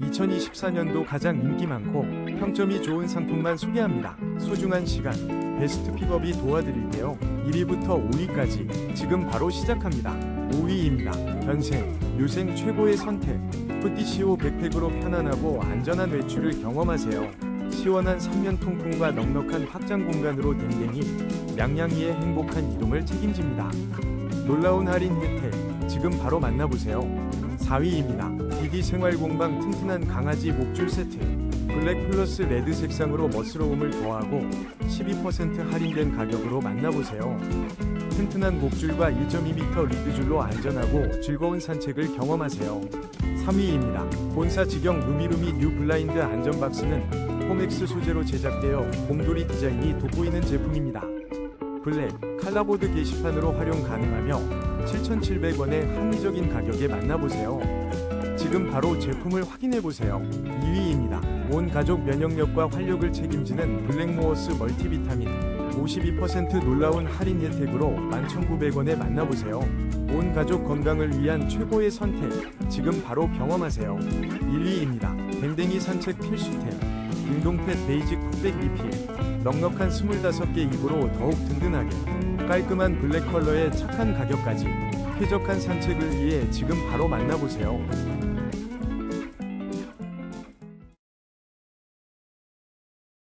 2024년도 가장 인기 많고 평점이 좋은 상품만 소개합니다. 소중한 시간, 베스트 픽업이 도와드릴게요. 1위부터 5위까지 지금 바로 시작합니다. 5위입니다. 변생, 묘생 최고의 선택. 푸티시오 백팩으로 편안하고 안전한 외출을 경험하세요. 시원한 3면 통풍과 넉넉한 확장 공간으로 댕댕이, 양양이의 행복한 이동을 책임집니다. 놀라운 할인 혜택, 지금 바로 만나보세요. 4위입니다. 디디 생활공방 튼튼한 강아지 목줄 세트. 블랙 플러스 레드 색상으로 멋스러움을 더하고 12% 할인된 가격으로 만나보세요. 튼튼한 목줄과 1.2m 리드줄로 안전하고 즐거운 산책을 경험하세요. 3위입니다. 본사 직영 루미루미 뉴 블라인드 안전박스는 홈엑스 소재로 제작되어 곰돌이 디자인이 돋보이는 제품입니다. 블랙, 칼라보드 게시판으로 활용 가능하며 7,700원의 합리적인 가격에 만나보세요. 지금 바로 제품을 확인해보세요. 2위입니다. 온 가족 면역력과 활력을 책임지는 블랙모어스 멀티비타민 52% 놀라운 할인 혜택으로 11,900원에 만나보세요. 온 가족 건강을 위한 최고의 선택, 지금 바로 경험하세요. 1위입니다. 댕댕이 산책 필수템, 운동팻 베이직 흑백 리필, 넉넉한 25개 입으로 더욱 든든하게, 깔끔한 블랙 컬러의 착한 가격까지, 쾌적한 산책을 위해 지금 바로 만나보세요.